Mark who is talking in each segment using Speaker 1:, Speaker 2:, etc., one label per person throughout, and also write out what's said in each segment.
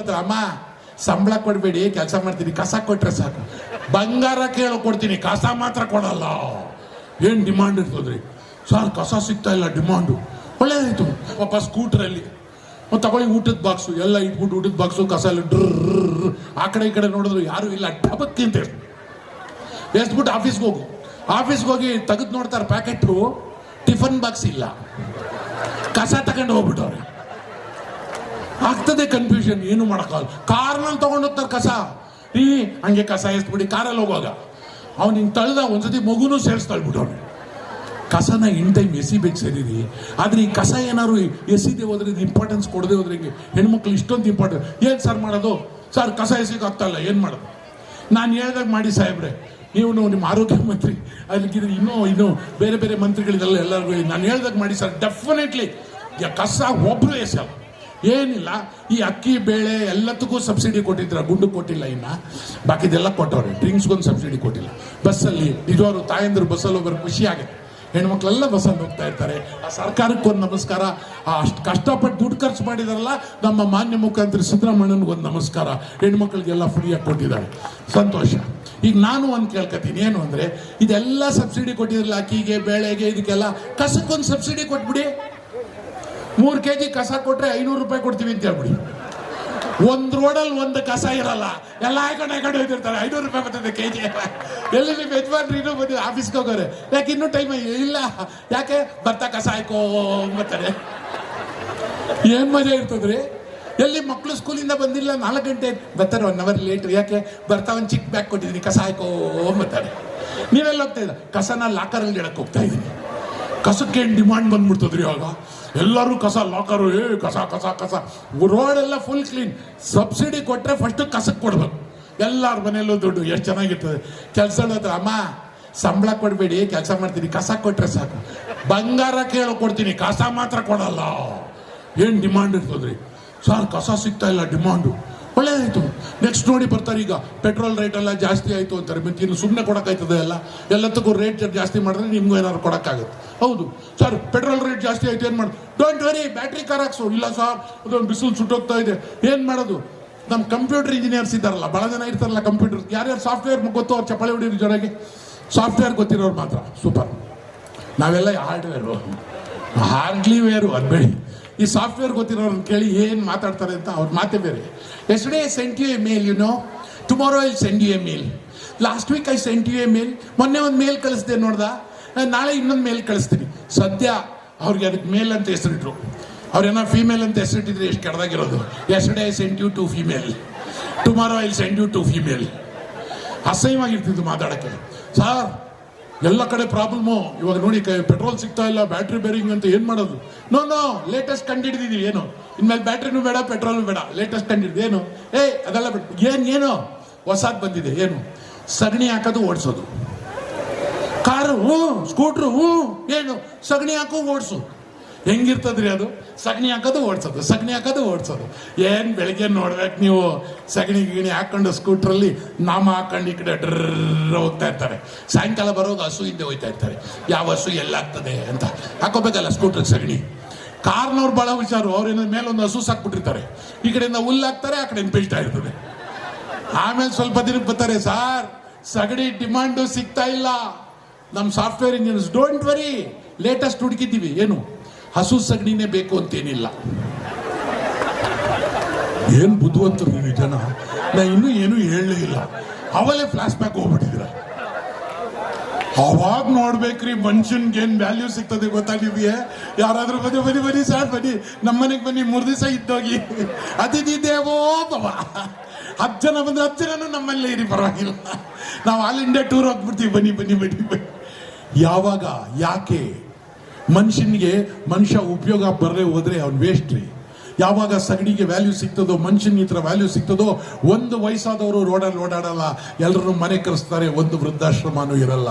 Speaker 1: ಅಮ್ಮ ಸಂಬಳ ಕೊಡ್ಬೇಡಿ, ಕೆಲಸ ಮಾಡ್ತೀನಿ, ಕಸ ಕೊಟ್ರೆ ಸಾಕು. ಬಂಗಾರ ಕೇಳೋ ಕೊಡ್ತೀನಿ, ಕಸ ಮಾತ್ರ ಕೊಡಲ್ಲ. ಏನ್ ಡಿಮಾಂಡ್ ಇರ್ತದ್ರಿ? ಸರ್, ಕಸ ಸಿಗ್ತಾ ಇಲ್ಲ ಡಿಮಾಂಡು ಒಳ್ಳೇದಾಯ್ತು. ಪಾಪ ಸ್ಕೂಟ್ರಲ್ಲಿ. ಮತ್ತೆ ತಗೊಳ್ಳಿ ಊಟದ ಬಾಕ್ಸು ಎಲ್ಲ ಇಟ್ಬಿಟ್ಟು ಊಟದ ಬಾಕ್ಸು ಕಸ ಎಲ್ಲ ಡ್ರ ಆ ಕಡೆ ಈ ಕಡೆ ನೋಡಿದ್ರು ಯಾರು ಇಲ್ಲ ಡಬಕ್ಕಿ ಅಂತ ಹೇಳಿ ಎಸ್ಬಿಟ್ಟು ಆಫೀಸ್ಗೆ ಹೋಗು. ಆಫೀಸ್ಗೆ ಹೋಗಿ ತೆಗೆದು ನೋಡ್ತಾರೆ ಪ್ಯಾಕೆಟು ಟಿಫನ್ ಬಾಕ್ಸ್ ಇಲ್ಲ. ಕಸ ತಗೊಂಡು ಹೋಗ್ಬಿಟ್ಟವ್ರೆ. ಆಗ್ತದೆ ಕನ್ಫ್ಯೂಷನ್ ಏನು ಮಾಡೋಕ್ಕಾಗಲ್ಲ. ಕಾರ್ನಲ್ಲಿ ಹೋಗ್ತಾರೆ ಕಸ. ಈ ಹಂಗೆ ಕಸ ಎಸ್ಬಿಡಿ ಕಾರಲ್ಲಿ ಹೋಗುವಾಗ. ಅವ್ನು ಹಿಂಗೆ ತಳ್ದ, ಒಂದ್ಸತಿ ಮಗುನೂ ಸೇರಿಸಿ ಅವನು. ಕಸನ ಇನ್ ಟೈಮ್ ಎಸಿಬೇಕು ಸರಿರಿ ಆದ್ರೆ ಈ ಕಸ ಏನಾದ್ರು ಎಸಿದೆ ಹೋದ್ರೆ ಇಂಪಾರ್ಟೆನ್ಸ್ ಕೊಡದೆ ಹೋದ್ರೆ ಹಿಂಗೆ? ಹೆಣ್ಮಕ್ಳು ಇಷ್ಟೊಂದು ಇಂಪಾರ್ಟೆಂಟ್ ಏನು ಸರ್ ಮಾಡೋದು? ಸರ್ ಕಸ ಎಸಿಗೆ ಆಗ್ತಾಯಿಲ್ಲ ಏನು ಮಾಡೋದು? ನಾನು ಹೇಳ್ದಾಗ ಮಾಡಿ ಸಾಹೇಬ್ರೆ. ನೀವು ನಿಮ್ಮ ಆರೋಗ್ಯ ಮಂತ್ರಿ. ಅಲ್ಲಿಗಿದ್ರೆ ಇನ್ನೂ ಇನ್ನೂ ಬೇರೆ ಬೇರೆ ಮಂತ್ರಿಗಳಿದೆಲ್ಲ ಎಲ್ಲರಿಗೂ ನಾನು ಹೇಳ್ದಾಗ ಮಾಡಿ ಸರ್ ಡೆಫಿನೆಟ್ಲಿ ಕಸ ಒಬ್ರು ಎಸಲ್ಲ. ಏನಿಲ್ಲ, ಈ ಅಕ್ಕಿ, ಬೇಳೆ ಎಲ್ಲದಕ್ಕೂ ಸಬ್ಸಿಡಿ ಕೊಟ್ಟಿದ್ರ, ಗುಂಡು ಕೊಟ್ಟಿಲ್ಲ ಇನ್ನ. ಬಾಕಿದೆಲ್ಲ ಕೊಟ್ಟವ್ರೆ ಡ್ರಿಂಕ್ಸ್ಗೊಂದು ಸಬ್ಸಿಡಿ ಕೊಟ್ಟಿಲ್ಲ. ಬಸ್ಸಲ್ಲಿ ನಿಜವಾರು ತಾಯಂದ್ರು ಬಸ್ಸಲ್ಲಿ ಹೋಗೋರು ಖುಷಿ ಆಗುತ್ತೆ ಹೆಣ್ಮಕ್ಳೆಲ್ಲ ಬಸ್ಸಲ್ಲಿ ಹೋಗ್ತಾ ಇರ್ತಾರೆ. ಆ ಸರ್ಕಾರಕ್ಕೆ ಒಂದು ನಮಸ್ಕಾರ, ಆ ಅಷ್ಟು ಕಷ್ಟಪಟ್ಟು ದುಡ್ಡು ಖರ್ಚು ಮಾಡಿದಾರಲ್ಲ, ನಮ್ಮ ಮಾನ್ಯ ಮುಖ್ಯಮಂತ್ರಿ ಸಿದ್ದರಾಮಯ್ಯನಿಗೆ ಒಂದು ನಮಸ್ಕಾರ. ಹೆಣ್ಮಕ್ಳಿಗೆಲ್ಲ ಫ್ರೀಯಾಗಿ ಕೊಟ್ಟಿದ್ದಾರೆ. ಸಂತೋಷ. ಈಗ ನಾನು ಒಂದು ಕೇಳ್ಕೊತೀನಿ ಏನು ಅಂದರೆ, ಇದೆಲ್ಲ ಸಬ್ಸಿಡಿ ಕೊಟ್ಟಿದ್ರಲ್ಲ ಅಕ್ಕಿಗೆ, ಬೇಳೆಗೆ, ಇದಕ್ಕೆಲ್ಲ, ಕಸಕ್ಕೊಂದು ಸಬ್ಸಿಡಿ ಕೊಟ್ಬಿಡಿ. ಮೂರು ಕೆ ಜಿ ಕಸ ಕೊಟ್ರೆ ಐನೂರು ರೂಪಾಯಿ ಕೊಡ್ತೀವಿ ಅಂತ ಹೇಳ್ಬಿಡಿ. ಒಂದ್ ರೋಡಲ್ಲಿ ಒಂದು ಕಸ ಇರಲ್ಲ. ಎಲ್ಲ ಹಾಕೊಂಡು ಹಾಕೊಂಡು ಹೋಗ್ತಿರ್ತಾರೆ. ಐನೂರು ರೂಪಾಯಿ ಬರ್ತದೆ ಕೆ ಜಿ ಎಲ್ಲಿ ನಿಮ್ ಯಜಮಾನ್ರಿ ಇನ್ನೂ ಆಫೀಸ್ಗೆ ಹೋಗೋರೆ. ಯಾಕೆ ಇನ್ನೂ ಟೈಮ್ ಇಲ್ಲ? ಯಾಕೆ? ಬರ್ತಾ ಕಸ ಹಾಕೋ ಬರ್ತಾರೆ ಏನ್ ಮಜಾ ಇರ್ತದ್ರಿ? ಎಲ್ಲಿ ಮಕ್ಕಳು ಸ್ಕೂಲಿಂದ ಬಂದಿಲ್ಲ, ನಾಲ್ಕು ಗಂಟೆ ಬರ್ತಾರೆ ಒನ್ ಅವರ್ ಲೇಟ್ ಯಾಕೆ? ಬರ್ತಾ ಒಂದು ಚಿಕ್ಕ ಬ್ಯಾಗ್ ಕೊಟ್ಟಿದ್ದೀನಿ, ಕಸ ಹಾಕೋ ಬರ್ತಾರೆ ನೀವೆಲ್ಲ ಹೋಗ್ತಾ ಇದ್ದ ಕಸನ ಲಾಕರಲ್ಲಿ ಇಡಕ್ಕೆ ಹೋಗ್ತಾ ಇದ್ದೀನಿ. ಕಸಕ್ಕೆ ಏನು ಡಿಮಾಂಡ್ ಬಂದ್ಬಿಡ್ತದ್ರಿ ಆಗ. ಎಲ್ಲರೂ ಕಸ ಲಾಕರು, ಏ, ಕಸ ಕಸ ಕಸ. ರೋಡ್ ಎಲ್ಲ ಫುಲ್ ಕ್ಲೀನ್ ಸಬ್ಸಿಡಿ ಕೊಟ್ಟರೆ ಫಸ್ಟ್ ಕಸಕ್ಕೆ ಕೊಡ್ಬೇಕು. ಎಲ್ಲರ ಮನೆಯಲ್ಲೂ ದುಡ್ಡು, ಎಷ್ಟು ಚೆನ್ನಾಗಿರ್ತದೆ. ಕೆಲಸ ಹತ್ರ ಅಮ್ಮ, ಸಂಬಳ ಕೊಡಬೇಡಿ, ಕೆಲಸ ಮಾಡ್ತೀನಿ, ಕಸ ಕೊಟ್ಟರೆ ಸಾಕು. ಬಂಗಾರ ಕೇಳೋ ಕೊಡ್ತೀನಿ, ಕಸ ಮಾತ್ರ ಕೊಡಲ್ಲ. ಏನು ಡಿಮಾಂಡ್ ಇರ್ತದ್ರಿ? ಸರ್, ಕಸ ಸಿಗ್ತಾ ಇಲ್ಲ ಡಿಮಾಂಡು ಒಳ್ಳೇದಾಯ್ತು. ನೆಕ್ಸ್ಟ್ ನೋಡಿ ಬರ್ತಾರೆ ಈಗ. ಪೆಟ್ರೋಲ್ ರೇಟ್ ಎಲ್ಲ ಜಾಸ್ತಿ ಆಯಿತು ಅಂತಾರೆ. ಮತ್ತೆ ಇನ್ನು ಸುಮ್ಮನೆ ಕೊಡೋಕ್ಕಾಯ್ತದೆ ಎಲ್ಲ ಎಲ್ಲದಕ್ಕೂ ರೇಟ್ ಜಾಸ್ತಿ ಮಾಡಿದ್ರೆ ನಿಮಗೂ ಏನಾದ್ರು ಕೊಡೋಕ್ಕಾಗುತ್ತೆ. ಹೌದು. ಸರ್, ಪೆಟ್ರೋಲ್ ರೇಟ್ ಜಾಸ್ತಿ ಆಯ್ತು, ಏನು ಮಾಡಿ? ಡೋಂಟ್ ವರಿ ಬ್ಯಾಟ್ರಿ ಕಾರ್ ಹಾಕ್ಸು. ಇಲ್ಲ ಸರ್, ಅದೊಂದು ಬಿಸಿಲು ಸುಟ್ಟೋಗ್ತಾ ಇದೆ. ಏನು ಮಾಡೋದು? ನಮ್ಮ ಕಂಪ್ಯೂಟರ್ ಇಂಜಿನಿಯರ್ಸ್ ಇದ್ದಾರಲ್ಲ ಭಾಳ ಜನ ಇರ್ತಾರಲ್ಲ ಕಂಪ್ಯೂಟರ್ ಯಾರ್ಯಾರು ಸಾಫ್ಟ್ವೇರ್ ಗೊತ್ತು ಅವ್ರು ಚಪ್ಪಾಳೆ ಹೊಡೀರಿ ಜೊತೆಗೆ ಸಾಫ್ಟ್ವೇರ್ ಗೊತ್ತಿರೋರು ಮಾತ್ರ. ಸೂಪರ್ ನಾವೆಲ್ಲ ಹಾರ್ಡ್ವೇರು ಹಾರ್ಡ್ಲಿವೇರು ವೇರು ಅದು ಈ ಸಾಫ್ಟ್ವೇರ್ ಗೊತ್ತಿರೋರು ಕೇಳಿ ಏನು ಮಾತಾಡ್ತಾರೆ ಅಂತ ಅವ್ರ ಮಾತೇ ಬೇರೆ. ಎಸ್ಟೇ sent you a mail you know tomorrow I send you a mail last week I sent you a mail ಮೊನ್ನೆ ಒಂದು ಮೇಲ್ ಕಳಿಸ್ದೆ, ನೋಡ್ದಾ? ನಾಳೆ ಇನ್ನೊಂದು ಮೇಲ್ ಕಳಿಸ್ತೀನಿ. ಸದ್ಯ ಅವ್ರಿಗೆ ಅದಕ್ಕೆ ಮೇಲ್ ಅಂತ ಹೆಸರಿಟ್ರು. ಅವ್ರೇನೋ ಫೀಮೇಲ್ ಅಂತ ಹೆಸರಿಟ್ಟಿದ್ರೆ ಎಷ್ಟು ಕೆಡ್ದಾಗಿರೋದು? ಎಸ್ಟೇ I send you to female tomorrow I'll send you to female ಅಸಹ್ಯವಾಗಿರ್ತಿದ್ದು ಮಾತಾಡೋಕ್ಕೆ. ಸರ್ ಎಲ್ಲ ಕಡೆ ಪ್ರಾಬ್ಲಮು ಇವಾಗ ನೋಡಿ ಪೆಟ್ರೋಲ್ ಸಿಗ್ತಾ ಇಲ್ಲ ಬ್ಯಾಟ್ರಿ ಬೇರಿಂಗ್ ಅಂತ ಏನು ಮಾಡೋದು? ನೋ ನೋ ಲೇಟೆಸ್ಟ್ ಕಂಡಿಡಿದೀವಿ ಏನು? ಇನ್ಮೇಲೆ ಬ್ಯಾಟ್ರಿನೂ ಬೇಡ ಪೆಟ್ರೋಲ್ ಬೇಡ. ಲೇಟೆಸ್ಟ್ ಕಂಡಿಡ್ದು, ಏನು? ಏಯ್, ಅದೆಲ್ಲ ಬಿಟ್ಟು ಏನು ಏನು? ಹೊಸಾದ್ ಬಂದಿದೆ, ಏನು? ಸಗಣಿ ಹಾಕೋದು, ಓಡಿಸೋದು. ಕಾರು, ಹ್ಞೂ, ಸ್ಕೂಟ್ರು, ಹ್ಞೂ, ಏನು, ಸಗಣಿ ಹಾಕೋ ಓಡಿಸು. ಹೆಂಗಿರ್ತದ್ರಿ ಅದು? ಸಗಣಿ ಹಾಕೋದು, ಓಡಿಸೋದು. ಸಗಣಿ ಹಾಕೋದು, ಓಡಿಸೋದು. ಏನು ಬೆಳಿಗ್ಗೆ ನೋಡ್ಬೇಕು ನೀವು? ಸಗಣಿ ಗಿಣಿ ಹಾಕೊಂಡು ಸ್ಕೂಟ್ರಲ್ಲಿ ನಾಮ ಹಾಕೊಂಡು ಈ ಕಡೆ ಡ್ರ ಹೋಗ್ತಾ ಇರ್ತಾರೆ. ಸಾಯಂಕಾಲ ಬರೋದು ಹಸು ಹಿಂದೆ ಹೋಗ್ತಾ ಇರ್ತಾರೆ. ಯಾವ ಹಸು ಎಲ್ಲಾಗ್ತದೆ ಅಂತ. ಹಾಕೋಬೇಕಲ್ಲ ಸ್ಕೂಟ್ರಿಗೆ ಸಗಣಿ. ಕಾರ್ನವ್ರು ಭಾಳ ಹುಷಾರು. ಅವ್ರೇನ ಮೇಲೊಂದು ಹಸು ಸಾಕ್ಬಿಟ್ಟಿರ್ತಾರೆ. ಈ ಕಡೆಯಿಂದ ಹುಲ್ಲು ಹಾಕ್ತಾರೆ, ಆ ಕಡೆಯಿಂದ ಬೀಳ್ತಾ ಇರ್ತದೆ. ಆಮೇಲೆ ಸ್ವಲ್ಪ ದಿನಕ್ಕೆ ಬರ್ತಾರೆ, ಸಾರ್, ಸಗಣಿ ಡಿಮಾಂಡು ಸಿಗ್ತಾ ಇಲ್ಲ. ನಮ್ಮ software engineers don't worry latest ಹುಡುಕಿದ್ದೀವಿ. ಏನು? ಹಸು ಸಗಣಿನೇ ಬೇಕು ಅಂತೇನಿಲ್ಲ. ಏನ್ ಬುದ್ಧಿವಂತರು ನೀವು ಜನ? ನಾ ಇನ್ನೂ ಏನೂ ಹೇಳಲೇ ಇಲ್ಲ. ಅವಲೇ ಫ್ಲಾಶ್ ಬ್ಯಾಕ್ ಹೋಗ್ಬಿಟ್ಟಿದ್ರ. ಅವಾಗ ನೋಡ್ಬೇಕ್ರಿ, ಮನುಷ್ಯನ್ಗೆ ಏನ್ ವ್ಯಾಲ್ಯೂ ಸಿಗ್ತದೆ ಗೊತ್ತಾಗಿದೆಯೇ ಯಾರಾದ್ರೂ ಬನ್ನಿ ಬನ್ನಿ ಬನ್ನಿ ಸರ್ ಬನ್ನಿ. ನಮ್ಮನೆಗೆ ಬನ್ನಿ, ಮೂರು ದಿವಸ ಇದ್ದೋಗಿ. ಅತಿಥಿ ದೇವೋ ಭವ. ಹತ್ತು ಜನ ಬಂದ್ರೆ ಹತ್ತು ಜನನು ನಮ್ಮಲ್ಲೇ ಇರಿ, ಪರವಾಗಿಲ್ಲ. ನಾವು ಆಲ್ ಇಂಡಿಯಾ ಟೂರ್ ಹೋಗ್ಬಿಡ್ತೀವಿ. ಬನ್ನಿ ಬನ್ನಿ ಬನ್ನಿ ಬನ್ನಿ. ಯಾವಾಗ ಯಾಕೆ? ಮನುಷ್ಯನಿಗೆ ಮನುಷ್ಯ ಉಪಯೋಗ ಬರಲೇ ಹೋದ್ರೆ ಅವ್ನು ವೇಸ್ಟ್ ಯಾವಾಗ ಸಗಣಿಗೆ ವ್ಯಾಲ್ಯೂ ಸಿಗ್ತದೋ, ಮನುಷ್ಯನ ಈ ವ್ಯಾಲ್ಯೂ ಸಿಗ್ತದೋ, ಒಂದು ವಯಸ್ಸಾದವರು ರೋಡಲ್ಲಿ ಓಡಾಡಲ್ಲ ಎಲ್ಲರೂ ಮನೆ ಕರೆಸ್ತಾರೆ, ಒಂದು ವೃದ್ಧಾಶ್ರಮನೂ ಇರಲ್ಲ.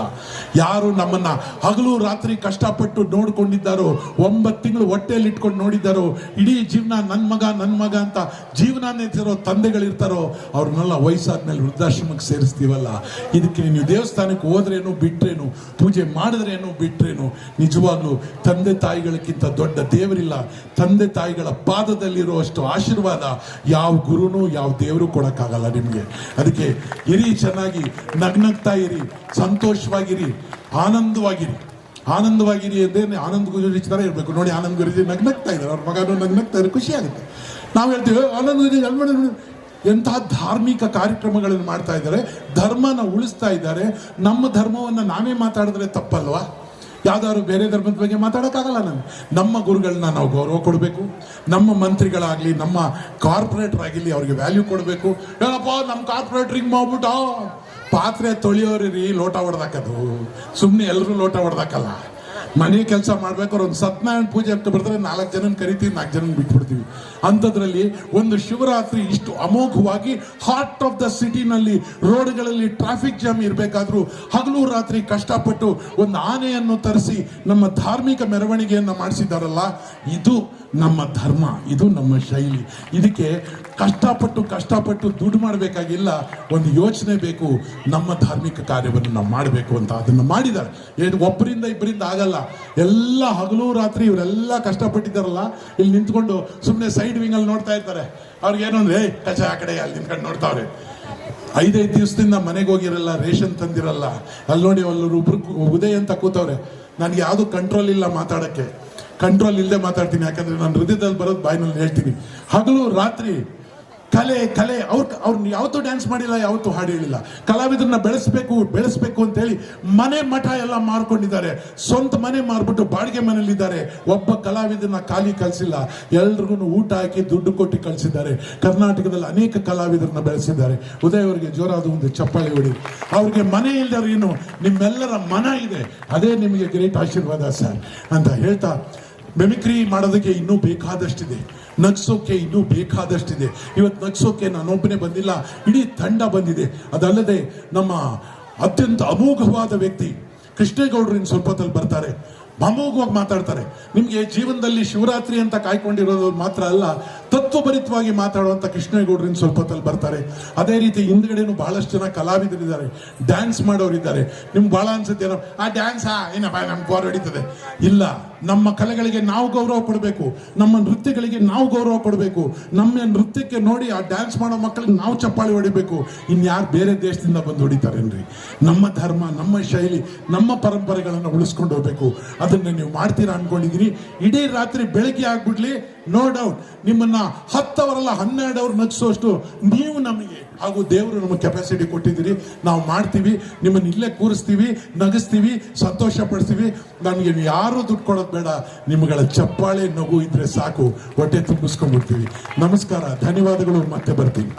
Speaker 1: ಯಾರು ನಮ್ಮನ್ನ ಹಗಲು ರಾತ್ರಿ ಕಷ್ಟಪಟ್ಟು ನೋಡ್ಕೊಂಡಿದ್ದಾರೋ, ಒಂಬತ್ತು ತಿಂಗಳು ಹೊಟ್ಟೆಯಲ್ಲಿ ಇಟ್ಕೊಂಡು ನೋಡಿದ್ದಾರೋ, ಇಡೀ ಜೀವನ ನನ್ನ ಮಗ ನನ್ನ ಮಗ ಅಂತ ಜೀವನ ನೆತ್ತಿರೋ ತಂದೆಗಳಿರ್ತಾರೋ, ಅವ್ರನ್ನೆಲ್ಲ ವಯಸ್ಸಾದ್ಮೇಲೆ ವೃದ್ಧಾಶ್ರಮಕ್ಕೆ ಸೇರಿಸ್ತೀವಲ್ಲ. ಇದಕ್ಕೆ ನೀವು ದೇವಸ್ಥಾನಕ್ಕೆ ಹೋದ್ರೇನು, ಬಿಟ್ರೇನು, ಪೂಜೆ ಮಾಡಿದ್ರೇನು, ಬಿಟ್ರೇನು, ನಿಜವಾಗ್ಲೂ ತಂದೆ ತಾಯಿಗಳಕ್ಕಿಂತ ದೊಡ್ಡ ದೇವರಿಲ್ಲ. ತಂದೆ ತಾಯಿಗಳ ಪಾದದ ದೂರದಲ್ಲಿರುವಷ್ಟು ಆಶೀರ್ವಾದ ಯಾವ ಗುರುನು, ಯಾವ ದೇವರು ಕೊಡೋಕ್ಕಾಗಲ್ಲ ನಿಮಗೆ. ಅದಕ್ಕೆ ಇರಿ ಚೆನ್ನಾಗಿ, ನಗ್ನಗ್ತಾ ಇರಿ, ಸಂತೋಷವಾಗಿರಿ, ಆನಂದವಾಗಿರಿ. ಆನಂದವಾಗಿರಿ ಅಂದ್ರೆ ಆನಂದ ಗುರುಜಿ ತರ ಇರಬೇಕು. ನೋಡಿ, ಆನಂದ ಗುರುಜಿ ನಗ್ನಗ್ತಾ ಇದ್ದಾರೆ. ಅವ್ರ ಮಗನು ನಗ್ನಗ್ತಾ ಇದ್ದಾರೆ ಖುಷಿ ಆಗುತ್ತೆ. ನಾವು ಹೇಳ್ತೀವಿ ಆನಂದ ಗುರುಜಿ ಅಲ್ಮೇಲೆ ಎಂತಹ ಧಾರ್ಮಿಕ ಕಾರ್ಯಕ್ರಮಗಳನ್ನು ಮಾಡ್ತಾ ಇದ್ದಾರೆ. ಧರ್ಮನ ಉಳಿಸ್ತಾ ಇದ್ದಾರೆ. ನಮ್ಮ ಧರ್ಮವನ್ನು ನಾವೇ ಮಾತಾಡಿದ್ರೆ ತಪ್ಪಲ್ವಾ? ಯಾವ್ದಾದ್ರು ಬೇರೆ ಧರ್ಮದ ಬಗ್ಗೆ ಮಾತಾಡೋಕ್ಕಾಗಲ್ಲ ನಾನು. ನಮ್ಮ ಗುರುಗಳನ್ನ ನಾವು ಗೌರವ ಕೊಡಬೇಕು. ನಮ್ಮ ಮಂತ್ರಿಗಳಾಗಲಿ, ನಮ್ಮ ಕಾರ್ಪೊರೇಟರ್ ಆಗಿರಲಿ ಅವ್ರಿಗೆ ವ್ಯಾಲ್ಯೂ ಕೊಡಬೇಕು. ಹೇಳಪ್ಪ ನಮ್ಮ ಕಾರ್ಪೊರೇಟರ್ ಹಿಂಗೆ ಮಾಡ್ಬಿಟ್ಟ, ಪಾತ್ರೆ ತೊಳೆಯೋರಿ ಲೋಟ ಹೊಡೆದಾಕದು. ಸುಮ್ಮನೆ ಎಲ್ಲರೂ ಲೋಟ ಹೊಡೆದಾಕಲ್ಲ. ಮನೆ ಕೆಲಸ ಮಾಡ್ಬೇಕಾದ್ರೆ ಒಂದು ಸತ್ಯನಾರಾಯಣ ಪೂಜೆ ಅಂತ ಬರ್ತಾರೆ, ನಾಲ್ಕು ಜನ ಕರಿತೀವಿ, ನಾಲ್ಕು ಜನ ಬಿಟ್ಬಿಡ್ತೀವಿ. ಅಂಥದ್ರಲ್ಲಿ ಒಂದು ಶಿವರಾತ್ರಿ ಇಷ್ಟು ಅಮೋಘವಾಗಿ ಹಾರ್ಟ್ ಆಫ್ ದ ಸಿಟಿನಲ್ಲಿ ರೋಡ್ಗಳಲ್ಲಿ ಟ್ರಾಫಿಕ್ ಜಾಮ್ ಇರಬೇಕಾದ್ರೂ ಹಗಲು ರಾತ್ರಿ ಕಷ್ಟಪಟ್ಟು ಒಂದು ಆನೆಯನ್ನು ತರಿಸಿ ನಮ್ಮ ಧಾರ್ಮಿಕ ಮೆರವಣಿಗೆಯನ್ನು ಮಾಡಿಸಿದಾರಲ್ಲ, ಇದು ನಮ್ಮ ಧರ್ಮ ಇದು ನಮ್ಮ ಶೈಲಿ. ಇದಕ್ಕೆ ಕಷ್ಟಪಟ್ಟು ಕಷ್ಟಪಟ್ಟು ದುಡ್ಡು ಮಾಡಬೇಕಾಗಿಲ್ಲ ಒಂದು ಯೋಚನೆ ಬೇಕು ನಮ್ಮ ಧಾರ್ಮಿಕ ಕಾರ್ಯವನ್ನು ನಾವು ಮಾಡಬೇಕು ಅಂತ ಅದನ್ನು ಮಾಡಿದ್ದಾರೆ. ಏನು ಒಬ್ಬರಿಂದ ಇಬ್ಬರಿಂದ ಆಗಲ್ಲ. ಎಲ್ಲ ಹಗಲು ರಾತ್ರಿ ಇವರೆಲ್ಲ ಕಷ್ಟಪಟ್ಟಿದ್ದಾರಲ್ಲ ಇಲ್ಲಿ ನಿಂತ್ಕೊಂಡು ಸುಮ್ಮನೆ ಸೈಡ್ ವಿಂಗಲ್ಲಿ ನೋಡ್ತಾ ಇರ್ತಾರೆ. ಅವ್ರಿಗೇನು ಅಂದ್ರೆ "ಏಯ್, ಕಚ ಆ ಕಡೆ ಅಲ್ಲಿ ನಿಂತ್ಕೊಂಡು ನೋಡ್ತಾವ್ರೆ. ಐದೈದು ದಿವಸದಿಂದ ಮನೆಗೆ ಹೋಗಿರಲ್ಲ ರೇಷನ್ ತಂದಿರಲ್ಲ. ಅಲ್ಲಿ ನೋಡಿ ಅಲ್ಲರು ಉದಯ ಅಂತ ಕೂತವ್ರೆ. ನನಗೆ ಯಾವುದು ಕಂಟ್ರೋಲ್ ಇಲ್ಲ ಮಾತಾಡಕ್ಕೆ. ಕಂಟ್ರೋಲ್ ಇಲ್ಲದೆ ಮಾತಾಡ್ತೀನಿ, ಯಾಕಂದ್ರೆ ನಾನು ಹೃದಯದಲ್ಲಿ ಬರೋದು ಬಾಯಿನಲ್ಲಿ ಹೇಳ್ತೀನಿ. ಹಗಲು, ರಾತ್ರಿ, ಕಲೆ ಕಲೆ, ಅವ್ರ ಅವ್ರು ಯಾವತ್ತೂ ಡ್ಯಾನ್ಸ್ ಮಾಡಿಲ್ಲ, ಯಾವತ್ತೂ ಹಾಡು ಹೇಳಿಲ್ಲ. ಕಲಾವಿದರನ್ನ ಬೆಳೆಸ್ಬೇಕು ಬೆಳೆಸ್ಬೇಕು ಅಂತೇಳಿ ಮನೆ ಮಠ ಎಲ್ಲ ಮಾರ್ಕೊಂಡಿದ್ದಾರೆ. ಸ್ವಂತ ಮನೆ ಮಾರ್ಬಿಟ್ಟು ಬಾಡಿಗೆ ಮನೇಲಿದ್ದಾರೆ ಒಬ್ಬ ಕಲಾವಿದನ ಖಾಲಿ ಕಳಿಸಿಲ್ಲ. ಎಲ್ರಿಗೂ ಊಟ ಹಾಕಿ ದುಡ್ಡು ಕೊಟ್ಟು ಕಳಿಸಿದ್ದಾರೆ. ಕರ್ನಾಟಕದಲ್ಲಿ ಅನೇಕ ಕಲಾವಿದರನ್ನ ಬೆಳೆಸಿದ್ದಾರೆ. ಉದಯ್ ಅವರಿಗೆ ಜೋರಾದ ಒಂದು ಚಪ್ಪಾಳೆ ಹೊಡಿ. ಅವ್ರಿಗೆ ಮನೆ ಇಲ್ದವ್ರು ಏನು, ನಿಮ್ಮೆಲ್ಲರ ಮನ ಇದೆ. ಅದೇ ನಿಮಗೆ ಗ್ರೇಟ್ ಆಶೀರ್ವಾದ ಸರ್ ಅಂತ ಹೇಳ್ತಾ ಮೆಮಿಕ್ರಿ ಮಾಡೋದಕ್ಕೆ ಇನ್ನೂ ಬೇಕಾದಷ್ಟಿದೆ, ನಗ್ಸೋಕೆ ಇನ್ನೂ ಬೇಕಾದಷ್ಟಿದೆ. ಇವತ್ತು ನಗ್ಸೋಕೆ ನಾನೊಬ್ಬನೇ ಬಂದಿಲ್ಲ, ಇಡೀ ತಂಡ ಬಂದಿದೆ. ಅದಲ್ಲದೆ ನಮ್ಮ ಅತ್ಯಂತ ಅಮೋಘವಾದ ವ್ಯಕ್ತಿ ಕೃಷ್ಣೇಗೌಡರು ಇನ್ನು ಸ್ವಲ್ಪ ಬರ್ತಾರೆ. ಅಮೋಘವಾಗಿ ಮಾತಾಡ್ತಾರೆ. ನಿಮಗೆ ಜೀವನದಲ್ಲಿ ಶಿವರಾತ್ರಿ ಅಂತ ಕಾಯ್ಕೊಂಡಿರೋದು ಮಾತ್ರ ಅಲ್ಲ ತತ್ವಭರಿತವಾಗಿ ಮಾತಾಡುವಂತ ಕೃಷ್ಣೇಗೌಡರು ಇನ್ನು ಸ್ವಲ್ಪ ಹೊತ್ತಲ್ಲಿ ಬರ್ತಾರೆ. ಅದೇ ರೀತಿ ಹಿಂದ್ಗಡೆನೂ ಬಹಳಷ್ಟು ಜನ ಕಲಾವಿದರಿದ್ದಾರೆ. ಡ್ಯಾನ್ಸ್ ಮಾಡೋರಿದ್ದಾರೆ. ನಿಮ್ಗೆ ಬಹಳ ಅನ್ಸುತ್ತೆ ಆ ಡ್ಯಾನ್ಸಾ ಏನಪ್ಪ ನಮ್ಗೆ ಬೋರ್ ಹೊಡಿತದೆ. ಇಲ್ಲ, ನಮ್ಮ ಕಲೆಗಳಿಗೆ ನಾವು ಗೌರವ ಕೊಡಬೇಕು. ನಮ್ಮ ನೃತ್ಯಗಳಿಗೆ ನಾವು ಗೌರವ ಕೊಡಬೇಕು. ನಮ್ಮ ನೃತ್ಯಕ್ಕೆ ನೋಡಿ ಆ ಡ್ಯಾನ್ಸ್ ಮಾಡೋ ಮಕ್ಕಳಿಗೆ ನಾವು ಚಪ್ಪಾಳಿ ಹೊಡಿಬೇಕು. ಇನ್ಯಾರು ಬೇರೆ ದೇಶದಿಂದ ಬಂದು ಹೊಡಿತಾರೇನ್ರಿ? ನಮ್ಮ ಧರ್ಮ, ನಮ್ಮ ಶೈಲಿ, ನಮ್ಮ ಪರಂಪರೆಗಳನ್ನು ಉಳಿಸ್ಕೊಂಡು ಹೋಗ್ಬೇಕು. ಅದನ್ನ ನೀವು ಮಾಡ್ತೀರಾ ಅನ್ಕೊಂಡಿದೀನಿ ಇಡೀ ರಾತ್ರಿ ಬೆಳಗ್ಗೆ ಆಗ್ಬಿಡ್ಲಿ ನೋ ಡೌಟ್ ನಿಮ್ಮನ್ನ ಹತ್ತವರಲ್ಲ ಹನ್ನೆರಡು ಅವ್ರು ನಗಿಸೋಷ್ಟು ನೀವು ನಮಗೆ ಹಾಗೂ ದೇವರು ನಮಗೆ ಕೆಪಾಸಿಟಿ ಕೊಟ್ಟಿದ್ದೀರಿ. ನಾವು ಮಾಡ್ತೀವಿ, ನಿಮ್ಮನ್ನ ಇಲ್ಲೇ ಕೂರಿಸ್ತೀವಿ, ನಗಿಸ್ತೀವಿ ಸಂತೋಷ ಪಡಿಸ್ತೀವಿ ನಮಗೆ ಯಾರು ದುಡ್ಡು ಕೊಡೋದು ಬೇಡ, ನಿಮ್ಗಳ ಚಪ್ಪಾಳೆ ನಗು ಇದ್ರೆ ಸಾಕು. ಹೊಟ್ಟೆ ತುಂಬಿಸ್ಕೊಂಡ್ಬಿಡ್ತೀವಿ. ನಮಸ್ಕಾರ, ಧನ್ಯವಾದಗಳು, ಮತ್ತೆ ಬರ್ತೀವಿ